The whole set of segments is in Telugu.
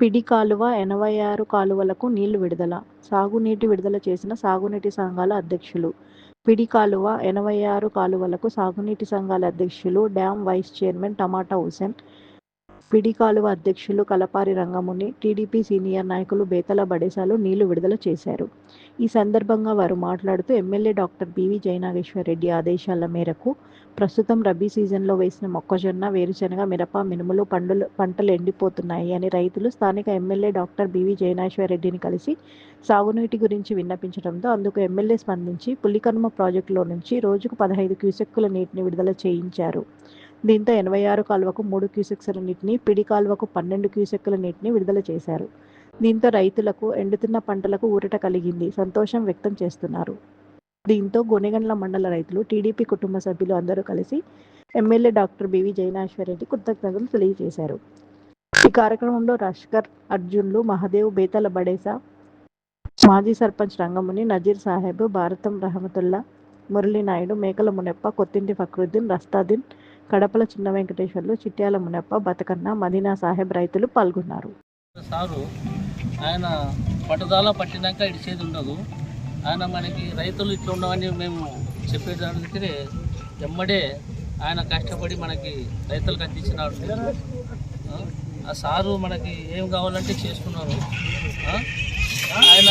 పిడి కాలువ ఎనభై ఆరు కాలువలకు నీళ్ళు విడుదల. సాగునీటి విడుదల చేసిన సాగునీటి సంఘాల అధ్యక్షులు. పిడి కాలువ ఎనభై ఆరు కాలువలకు సాగునీటి సంఘాల అధ్యక్షులు డ్యాం వైస్ చైర్మన్ టమాటా హుసేన్ పిడికాలువ అధ్యక్షులు కలపారి రంగముని టీడీపీ సీనియర్ నాయకులు బేతల బడేసాలు నీళ్ళు విడుదల చేశారు. ఈ సందర్భంగా వారు మాట్లాడుతూ ఎమ్మెల్యే డాక్టర్ బివి జయనాగేశ్వరరెడ్డి ఆదేశాల మేరకు ప్రస్తుతం రబీ సీజన్లో వేసిన మొక్కజొన్న వేరుశెనగ మిరప మినుములు పండులు పంటలు ఎండిపోతున్నాయి అని రైతులు స్థానిక ఎమ్మెల్యే డాక్టర్ బివి జయనాగేశ్వరరెడ్డిని కలిసి సాగునీటి గురించి విన్నపించడంతో అందుకు ఎమ్మెల్యే స్పందించి పులికనుమ ప్రాజెక్టులో నుంచి రోజుకు పదహైదు క్యూసెక్కుల నీటిని విడుదల చేయించారు. దీంతో ఎనభై ఆరు కాలువకు మూడు క్యూసెక్స్ల నీటిని పిడి కాలువకు పన్నెండు క్యూసెక్కుల నీటిని విడుదల చేశారు. దీంతో రైతులకు ఎండుతున్న పంటలకు ఊరట కలిగింది సంతోషం వ్యక్తం చేస్తున్నారు. దీంతో గొనెగండ్ల మండల రైతులు టీడీపీ కుటుంబ సభ్యులు అందరూ కలిసి MLA doctor B V Jayanashwar Reddy కృతజ్ఞతలు తెలియజేశారు. ఈ కార్యక్రమంలో రష్కర్ అర్జున్లు మహదేవ్ బేతల బడేసా మాజీ సర్పంచ్ రంగముని నజీర్ సాహెబ్ భారతం రహమతుల్లా మురళీనాయుడు మేకల మునెప్ప కొత్తింటి ఫక్రుద్దీన్ రస్తాదీన్ కడపల చిన్న వెంకటేశ్వర్లు చిట్యాల మునప్ప బతకన్న మదీనా సాహెబ్ రైతులు పాల్గొన్నారు. సారు ఆయన పట్టుదల పట్టినాక ఇడిచేది ఉండదు. ఆయన మనకి రైతులు ఇట్లా ఉండవని మేము చెప్పేదానికి ఎమ్మడే ఆయన కష్టపడి మనకి రైతులకు అందించినాడు ఆ, సారు మనకి ఏం కావాలంటే చేసుకున్నారు ఆ, ఆయన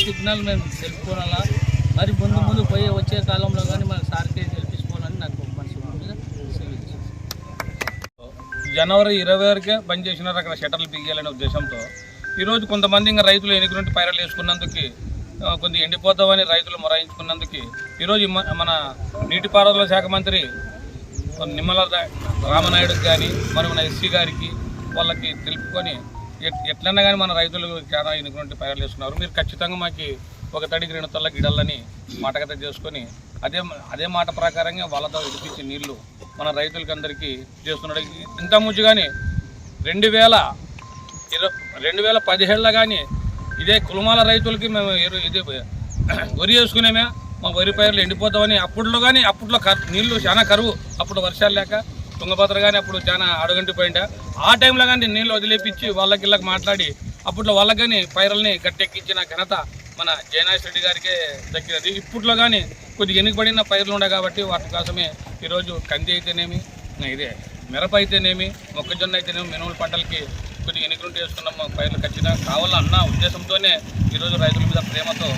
సిగ్నల్ మేము తెలుసుకోవాలా మరి ముందు ముందు పోయే వచ్చే కాలంలో కానీ మన సార్కే గెలిపించుకోవాలని నాకు మనసు మీద సెలవు జనవరి ఇరవై వరకే బంద్ చేసినారు అక్కడ షట్టర్లు బిగియాలనే ఉద్దేశంతో. ఈరోజు కొంతమంది ఇంకా రైతులు ఎన్నిక పైరలు వేసుకున్నందుకు ఆ, ఎండిపోతామని రైతులు మొరాయించుకున్నందుకు ఈరోజు మన నీటిపారుదల శాఖ మంత్రి నిమ్మల రా- రామనాయుడుకి కానీ మరి మన ఎస్సీ గారికి వాళ్ళకి తెలుపుకొని ఎట్- ఎట్లన్నా కానీ మన రైతులు చాలా ఎన్నిక నుండి పైరలు వేసుకున్నారు. మీరు ఖచ్చితంగా మాకు ఒక తడికి రెండు తల్ల గిడలని మాటకథ చేసుకొని అదే అదే మాట ప్రకారంగా వాళ్ళతో విడిపించే నీళ్ళు మన రైతులకి అందరికీ చేస్తున్నాడు ఇంత ముందు కానీ రెండు వేల ఇరవై రెండు వేల పదిహేళ్ళలో కానీ ఇదే కులమాల రైతులకి మేము ఇది వరి వేసుకునేమే మా వరి పైర్లు ఎండిపోతామని అప్పట్లో కానీ అప్పట్లో నీళ్ళు చాలా కరువు. అప్పుడు వర్షాలు లేక తుంగభద్ర కానీ అప్పుడు చాలా అడుగంటిపోయిండే. ఆ టైంలో కానీ నీళ్ళు వదిలేపించి వాళ్ళకి ఇళ్ళకి మాట్లాడి అప్పట్లో వాళ్ళకి కానీ పైరల్ని గట్టెక్కించిన ఘనత మన జయనాథ్ రెడ్డి గారికే దక్కినది. ఇప్పట్లో కానీ కొద్దిగా వెనుకబడిన పైర్లు ఉన్నాయి కాబట్టి వాటి కోసమే ఈరోజు కంది అయితేనేమి ఇదే మిరప అయితేనేమి మొక్కజొన్న అయితేనేమి మినుముల పంటలకి కొద్దిగా ఎన్నికలు చేసుకున్నాం పైర్లు ఖచ్చితంగా. కావాలన్న ఉద్దేశంతోనే ఈరోజు రైతుల మీద ప్రేమతో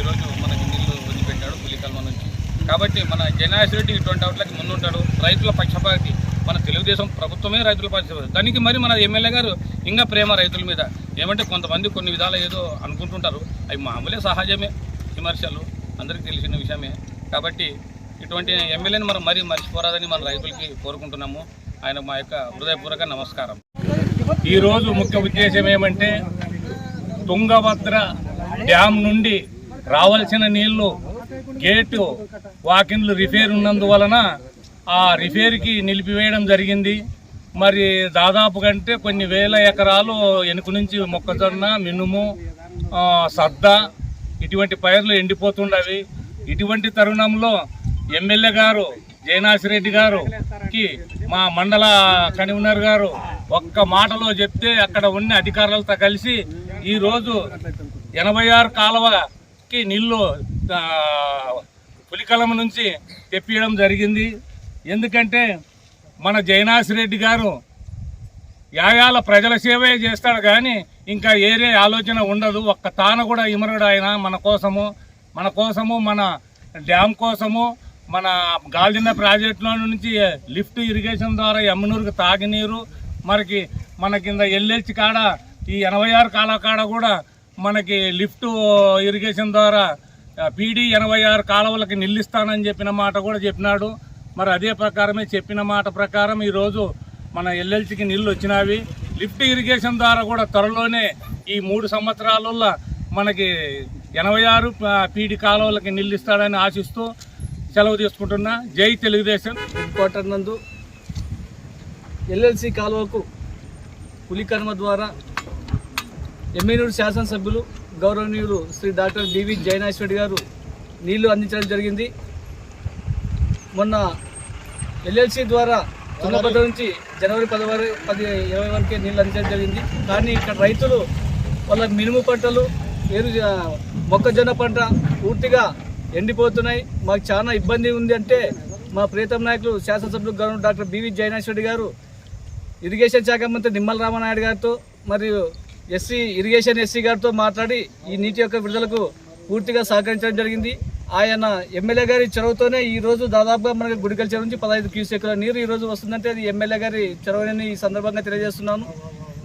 ఈరోజు మనకి నీళ్ళు వదిలిపెట్టాడు పులికల్మ నుంచి. కాబట్టి మన జయనాథ్ రెడ్డి ఇటువంటి వాటికి ముందుంటాడు. రైతుల పక్షపాతి మన తెలుగుదేశం ప్రభుత్వమే రైతుల పక్షపాతి దానికి మరి మన ఎమ్మెల్యే గారు ఇంకా ప్రేమ రైతుల మీద. ఏమంటే కొంతమంది కొన్ని విధాలు ఏదో అనుకుంటుంటారు. అవి మామూలే సహజమే. విమర్శలు అందరికీ తెలిసిన విషయమే. కాబట్టి ఇటువంటి ఎమ్మెల్యేని మనం మరీ మర్చిపోరాదని మన రైతులకి కోరుకుంటున్నాము. ఆయన మా యొక్క హృదయపూర్వక నమస్కారం. ఈరోజు ముఖ్య ఉద్దేశం ఏమంటే తుంగభద్ర డ్యామ్ నుండి రావాల్సిన నీళ్ళు గేటు వాకిన్లు రిపేర్ ఉన్నందువలన ఆ రిపేర్కి నిలిపివేయడం జరిగింది. మరి దాదాపు కంటే కొన్ని వేల ఎకరాలు వెనుక నుంచి మొక్కజొన్న మినుము సద్ద ఇటువంటి పైర్లు ఎండిపోతుండవి. ఇటువంటి తరుణంలో ఎమ్మెల్యే గారు జయనాథ్ రెడ్డి గారుకి మా మండల కన్వీనర్ గారు ఒక్క మాటలో చెప్తే అక్కడ ఉన్న అధికారులతో కలిసి ఈరోజు ఎనభై ఆరు కాలువకి నీళ్ళు ఆ, పులికలం నుంచి తెప్పియడం జరిగింది. ఎందుకంటే మన జయనాథ్ రెడ్డి గారు యాయాల ప్రజల సేవే చేస్తాడు కానీ ఇంకా ఏరే ఆలోచన ఉండదు. ఒక్క తాన కూడా ఇమరుడు ఆయన మన కోసము మన కోసము మన డ్యామ్ కోసము మన గాల్దిన్న ప్రాజెక్టులో నుంచి లిఫ్ట్ ఇరిగేషన్ ద్వారా ఎమ్మనూరుకు తాగినీరు మనకి మన కింద ఎల్ఎల్చి కాడ ఈ ఎనభై ఆరు కాల కాడ కూడా మనకి లిఫ్ట్ ఇరిగేషన్ ద్వారా పీడీ ఎనభై ఆరు కాలువలకి నిల్లిస్తానని చెప్పిన మాట కూడా చెప్పినాడు. మరి అదే ప్రకారమే చెప్పిన మాట ప్రకారం ఈరోజు మన ఎల్ఎల్సికి నీళ్ళు వచ్చినవి లిఫ్ట్ ఇరిగేషన్ ద్వారా కూడా త్వరలోనే ఈ మూడు సంవత్సరాలలో మనకి ఎనభై ఆరు పీడి కాలువలకి నీళ్ళు ఇస్తాడని ఆశిస్తూ సెలవు తీసుకుంటున్నా. జై తెలుగుదేశం. క్వార్టర్ నందు ఎల్ఎల్సి కాలువకు పులికర్మ ద్వారా ఎమ్మెల్యేడు శాసనసభ్యులు గౌరవనీయులు శ్రీ డాక్టర్ డివి జయనాశ్వరి గారు నీళ్ళు అందించడం జరిగింది. మొన్న ఎల్ఎల్సి ద్వారా తుంగభద్ర నుంచి జనవరి పది వరకు పది ఇరవై వరకే నీళ్ళు అందించడం జరిగింది. కానీ ఇక్కడ రైతులు వాళ్ళ మినుము పంటలు వేరు ఆ, మొక్కజొన్న పంట పూర్తిగా ఎండిపోతున్నాయి. మాకు చాలా ఇబ్బంది ఉంది అంటే మా ప్రీతం నాయకులు శాసనసభ్యులు గవర్నర్ డాక్టర్ బివి జయనాథ్ గారు ఇరిగేషన్ శాఖ మంత్రి నిమ్మల రామనాయుడు గారితో మరియు ఎస్సీ ఇరిగేషన్ ఎస్సీ గారితో మాట్లాడి ఈ నీటి యొక్క విడుదలకు పూర్తిగా సహకరించడం జరిగింది. ఆయన ఎమ్మెల్యే గారి చెరువుతోనే ఈ రోజు దాదాపుగా మనకి గుడికల చెరువు నుంచి పదహైదు క్యూసెక్కుల నీరు ఈ రోజు వస్తుందంటే అది ఎమ్మెల్యే గారి చొరవని ఈ సందర్భంగా తెలియజేస్తున్నాను.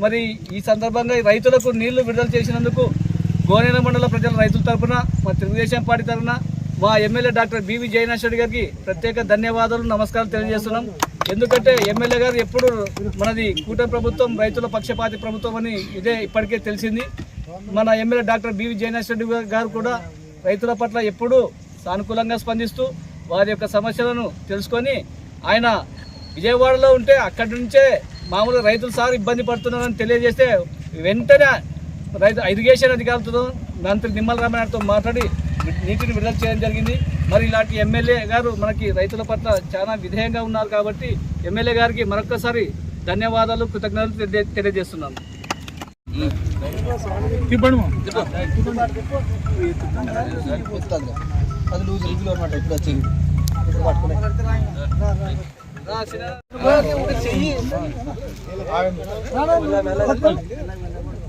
మరి ఈ సందర్భంగా రైతులకు నీళ్ళు విడుదల చేసినందుకు గోనేన మండల ప్రజల రైతుల తరఫున మా తెలుగుదేశం పార్టీ తరఫున మా ఎమ్మెల్యే డాక్టర్ బివి జయనాథ్ గారికి ప్రత్యేక ధన్యవాదాలు నమస్కారం తెలియజేస్తున్నాం. ఎందుకంటే ఎమ్మెల్యే గారు ఎప్పుడు మనది కూటమి ప్రభుత్వం రైతుల పక్షపాతి ప్రభుత్వం అని ఇదే ఇప్పటికే తెలిసింది. మన MLA doctor B V Jayanath Reddy garu కూడా రైతుల పట్ల ఎప్పుడూ సానుకూలంగా స్పందిస్తూ వారి యొక్క సమస్యలను తెలుసుకొని ఆయన విజయవాడలో ఉంటే అక్కడి నుంచే మామూలు రైతులు సార్ ఇబ్బంది పడుతున్నారని తెలియజేస్తే వెంటనే రైతు ఇరిగేషన్ అధికారులతో మంత్రి నిమ్మల రామనాయుడుతో మాట్లాడి నీటిని విడుదల చేయడం జరిగింది. మరి ఇలాంటి ఎమ్మెల్యే గారు మనకి రైతుల పట్ల చాలా విధేయంగా ఉన్నారు కాబట్టి ఎమ్మెల్యే గారికి మరొక్కసారి ధన్యవాదాలు కృతజ్ఞతలు తెలియ- తెలియజేస్తున్నాను అది లూజ్ రివ్యూ అనమాట ఇప్పుడు వచ్చింది ఇప్పుడు పట్టుకునే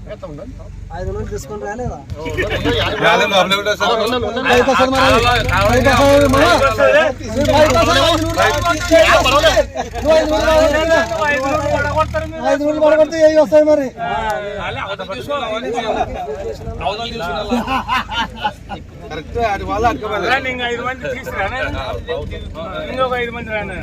ఐదు మరి ఐదు మంది తీసుకురానా ఇంకొక ఐదు మంది రానా